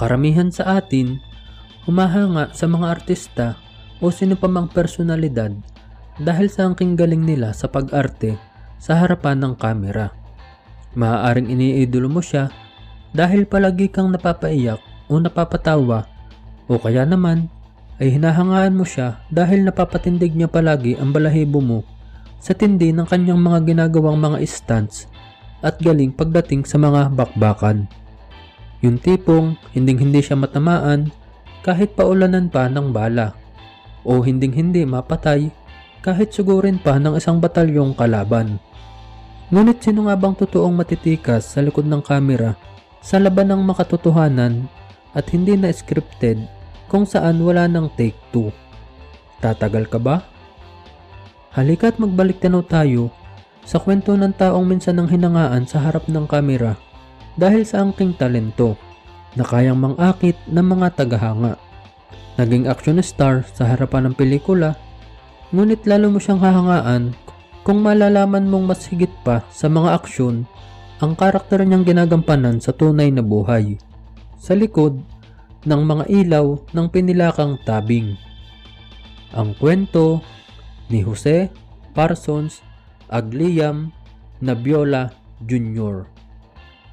karamihan sa atin humahanga sa mga artista o sino pa mang personalidad dahil sa angking galing nila sa pag-arte sa harapan ng kamera. Maaaring iniidolo mo siya dahil palagi kang napapaiyak o napapatawa o kaya naman ay hinahangaan mo siya dahil napapatindig niya palagi ang balahibo mo sa tindi ng kanyang mga ginagawang mga stunts at galing pagdating sa mga bakbakan. Yung tipong hinding hindi siya matamaan kahit paulanan pa ng bala o hinding hindi mapatay kahit sugurin pa ng isang batalyong kalaban. Ngunit sino nga bang totoong matitikas sa likod ng kamera sa laban ng makatotohanan at hindi na scripted kung saan wala ng take 2? Tatagal ka ba? Halika't magbalik tanaw tayo sa kwento ng taong minsan ng hinangaan sa harap ng kamera dahil sa angking talento na kayang mangakit ng mga tagahanga. Naging action star sa harapan ng pelikula, ngunit lalo mo siyang hahangaan kung malalaman mong mas higit pa sa mga aksyon ang karakter niyang ginagampanan sa tunay na buhay. Sa likod ng mga ilaw ng pinilakang tabing. Ang kwento ni Jose Parsons Agliam Nabiola Jr.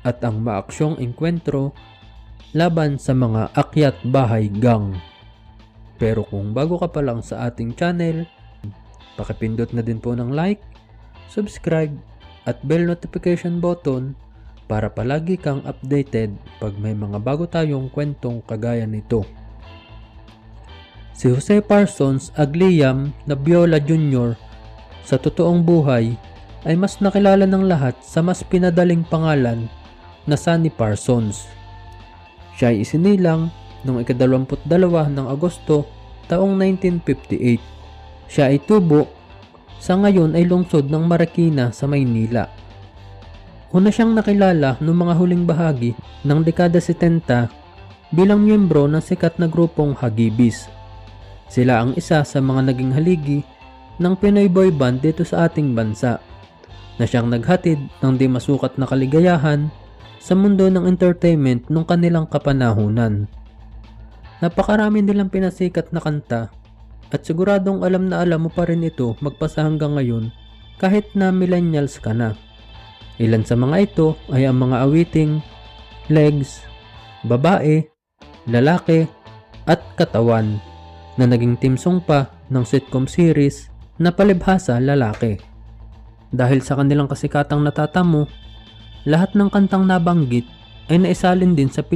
at ang maaksyong engkwentro laban sa mga akyat bahay gang. Pero kung bago ka pa lang sa ating channel, pakipindot na din po ng like, subscribe at bell notification button para palagi kang updated pag may mga bago tayong kwentong kagaya nito. Si Jose Parsons Agliam Nabiola Jr. sa totoong buhay ay mas nakilala ng lahat sa mas pinadaling pangalan na Sunny Parsons. Siya ay isinilang noong ikadalawamput-dalawa ng Agosto taong 1958. Siya ay tubo sa ngayon ay lungsod ng Marikina sa Maynila. Una siyang nakilala noong mga huling bahagi ng dekada 70 bilang miyembro ng sikat na grupong Hagibis. Sila ang isa sa mga naging haligi ng Pinoy boy band dito sa ating bansa na siyang naghatid ng di masukat na kaligayahan sa mundo ng entertainment nung kanilang kapanahunan. Napakarami nilang pinasikat na kanta at siguradong alam na alam mo pa rin ito magpasa hanggang ngayon kahit na millennials ka na. Ilan sa mga ito ay ang mga awiting Legs, Babae, Lalaki, at Katawan na naging team song pa ng sitcom series na palibhasa lalaki. Dahil sa kanilang kasikatang natatamo, lahat ng kantang nabanggit ay naisalin din sa pelikula